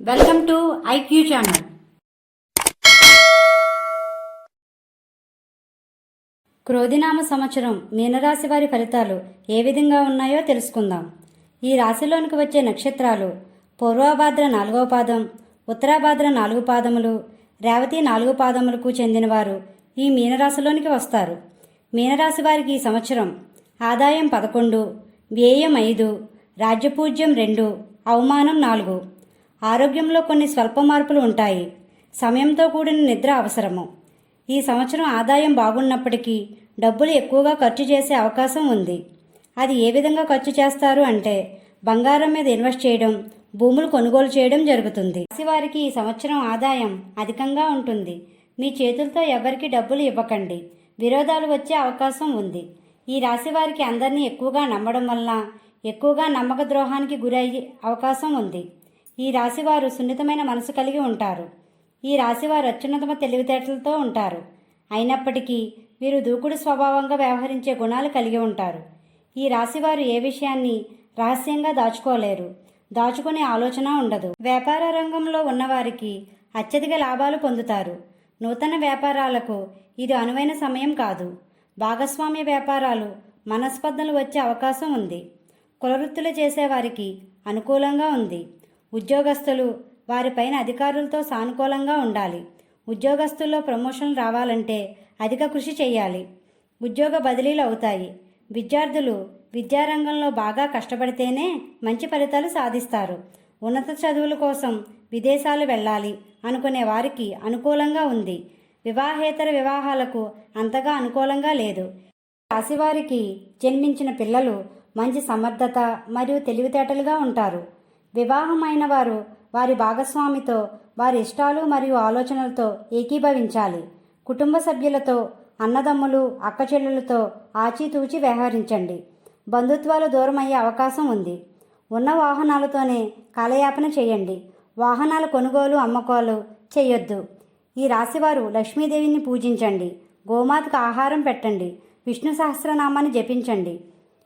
Welcome to IQ channel. క్రోధినామ సంవత్సరం మీనరాశి వారి ఫలితాలు ఏ విధంగా ఉన్నాయో తెలుసుకుందాం. ఈ రాశిలోనికి వచ్చే నక్షత్రాలు పూర్వభాద్ర నాలుగవ పాదం ఉత్తరాభాద్ర నాలుగు పాదములు రేవతి నాలుగు పాదములకు చెందినవారు ఈ మీనరాశిలోనికి వస్తారు. మీనరాశి వారికి ఈ సంవత్సరం ఆదాయం పదకొండు వ్యయం ఐదు రాజ్యపూజ్యం రెండు అవమానం నాలుగు. ఆరోగ్యంలో కొన్ని స్వల్ప మార్పులు ఉంటాయి. సమయంతో కూడిన నిద్ర అవసరము. ఈ సంవత్సరం ఆదాయం బాగున్నప్పటికీ డబ్బులు ఎక్కువగా ఖర్చు చేసే అవకాశం ఉంది. అది ఏ విధంగా ఖర్చు చేస్తారు అంటే బంగారం మీద ఇన్వెస్ట్ చేయడం భూములు కొనుగోలు చేయడం జరుగుతుంది. రాశివారికి ఈ సంవత్సరం ఆదాయం అధికంగా ఉంటుంది. మీ చేతులతో ఎవరికి డబ్బులు ఇవ్వకండి. విరోధాలు వచ్చే అవకాశం ఉంది. ఈ రాశి వారికి అందరినీ ఎక్కువగా నమ్మడం వల్ల ఎక్కువగా నమ్మక ద్రోహానికి గురయ్యే అవకాశం ఉంది. ఈ రాశివారు సున్నితమైన మనసు కలిగి ఉంటారు. ఈ రాశివారు అత్యున్నతమ తెలివితేటలతో ఉంటారు. అయినప్పటికీ వీరు దూకుడు స్వభావంగా వ్యవహరించే గుణాలు కలిగి ఉంటారు. ఈ రాశివారు ఏ విషయాన్ని రహస్యంగా దాచుకోలేరు. దాచుకునే ఆలోచన ఉండదు. వ్యాపార రంగంలో ఉన్నవారికి అత్యధిక లాభాలు పొందుతారు. నూతన వ్యాపారాలకు ఇది అనువైన సమయం కాదు. భాగస్వామ్య వ్యాపారాలు మనస్పర్ధలు వచ్చే అవకాశం ఉంది. కులవృత్తులు చేసేవారికి అనుకూలంగా ఉంది. ఉద్యోగస్తులు వారిపైన అధికారులతో సానుకూలంగా ఉండాలి. ఉద్యోగస్తుల్లో ప్రమోషన్ రావాలంటే అధిక కృషి చేయాలి. ఉద్యోగ బదిలీలు అవుతాయి. విద్యార్థులు విద్యారంగంలో బాగా కష్టపడితేనే మంచి ఫలితాలు సాధిస్తారు. ఉన్నత చదువుల కోసం విదేశాలు వెళ్ళాలి అనుకునే వారికి అనుకూలంగా ఉంది. వివాహేతర వివాహాలకు అంతగా అనుకూలంగా లేదు. రాశివారికి జన్మించిన పిల్లలు మంచి సమర్థత మరియు తెలివితేటలుగా ఉంటారు. వివాహమైన వారు వారి భాగస్వామితో వారి ఇష్టాలు మరియు ఆలోచనలతో ఏకీభవించాలి. కుటుంబ సభ్యులతో అన్నదమ్ములు అక్కచెల్లెలతో ఆచితూచి వ్యవహరించండి. బంధుత్వాలు దూరమయ్యే అవకాశం ఉంది. ఉన్న వాహనాలతోనే కాలయాపన చేయండి. వాహనాల కొనుగోలు అమ్మకాలు చేయొద్దు. ఈ రాశివారు లక్ష్మీదేవిని పూజించండి. గోమాతకు ఆహారం పెట్టండి. విష్ణు సహస్రనామాన్ని జపించండి.